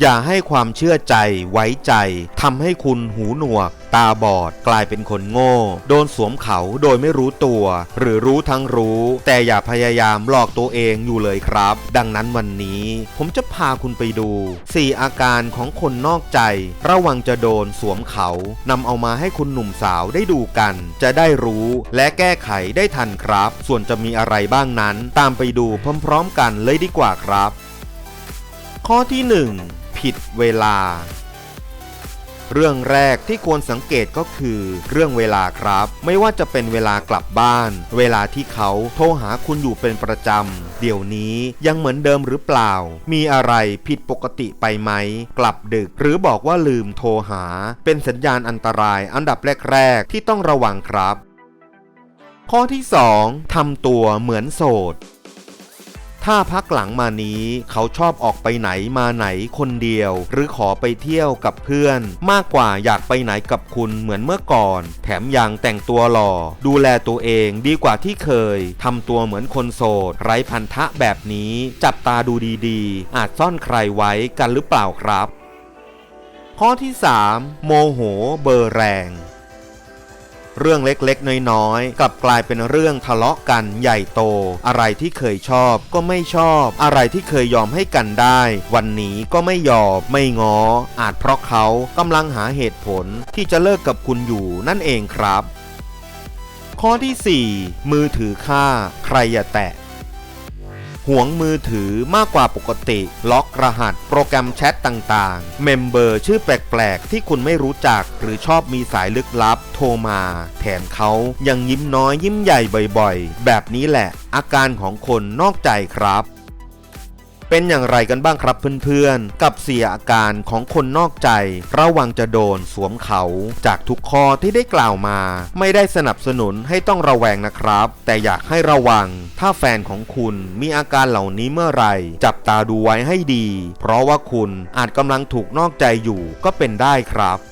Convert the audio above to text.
อย่าให้ความเชื่อใจไว้ใจทำให้คุณหูหนวก ตาบอดกลายเป็นคนโง่ โดนสวมเขาโดยไม่รู้ตัว หรือรู้ทั้งรู้ แต่อย่าพยายามหลอกตัวเองอยู่เลยครับ ดังนั้นวันนี้ ผมจะพาคุณไปดู 4 อาการของคนนอกใจ ระวังจะโดนสวมเขานำเอามาให้คุณหนุ่มสาวได้ดูกัน จะได้รู้และแก้ไขได้ทันครับ ส่วนจะมีอะไรบ้างนั้น ตามไปดูพร้อมๆ กันเลยดีกว่าครับ ข้อที่ 1 ผิดเวลา เรื่องแรกที่ควรสังเกตก็คือ เรื่องเวลาครับ ไม่ว่าจะเป็นเวลากลับบ้าน เวลาที่เขาโทรหาคุณอยู่เป็นประจำเดี๋ยวนี้ยังเหมือนเดิมหรือเปล่า มีอะไรผิดปกติไปไหม กลับดึกหรือบอกว่าลืมโทรหา เป็นสัญญาณอันตรายอันดับแรก ๆ ที่ต้องระวังครับ ข้อที่ 2ทำตัวเหมือนโสด ถ้าพักหลังมานี้เขาชอบออกไปไหนมาไหนคนเดียว หรือขอไปเที่ยวกับเพื่อน มากกว่าอยากไปไหนกับคุณเหมือนเมื่อก่อน แถมยังแต่งตัวหล่อ ดูแลตัวเองดีกว่าที่เคยทำตัวเหมือนคนโสด ไร้พันธะแบบนี้ จับตาดูดีๆ อาจซ่อนใครไว้กันหรือเปล่าครับ ข้อที่ 3 โมโหเบอร์แรง เรื่องเล็กๆ น้อยๆ กลับกลายเป็นเรื่องทะเลาะกันใหญ่โต อะไรที่เคยชอบก็ไม่ชอบ อะไรที่เคยยอมให้กันได้ วันนี้ก็ไม่ยอมไม่งอ อาจเพราะเขากำลังหาเหตุผลที่จะเลิกกับคุณอยู่นั่นเองครับ ข้อที่ 4 มือถือค่า ใครอย่าแตะ ห่วงมือถือมากกว่าปกติ ล็อกรหัส โปรแกรมแชทต่างๆ เมมเบอร์ชื่อแปลกๆ ที่คุณไม่รู้จัก หรือชอบมีสายลึกลับ โทรมา แถมเขายังยิ้มน้อยยิ้มใหญ่บ่อยๆ แบบนี้แหละ อาการของคนนอกใจครับ เป็นอย่างไรกันบ้างครับเพื่อนๆ กับเสียอาการของคนนอกใจ ระวังจะโดนสวมเขาจากทุกข้อที่ได้กล่าวมา ไม่ได้สนับสนุนให้ต้องระแวงนะครับ แต่อยากให้ระวัง ถ้าแฟนของคุณมีอาการเหล่านี้เมื่อไหร่ จับตาดูไว้ให้ดี เพราะว่าคุณอาจกำลังถูกนอกใจอยู่ก็เป็นได้ครับ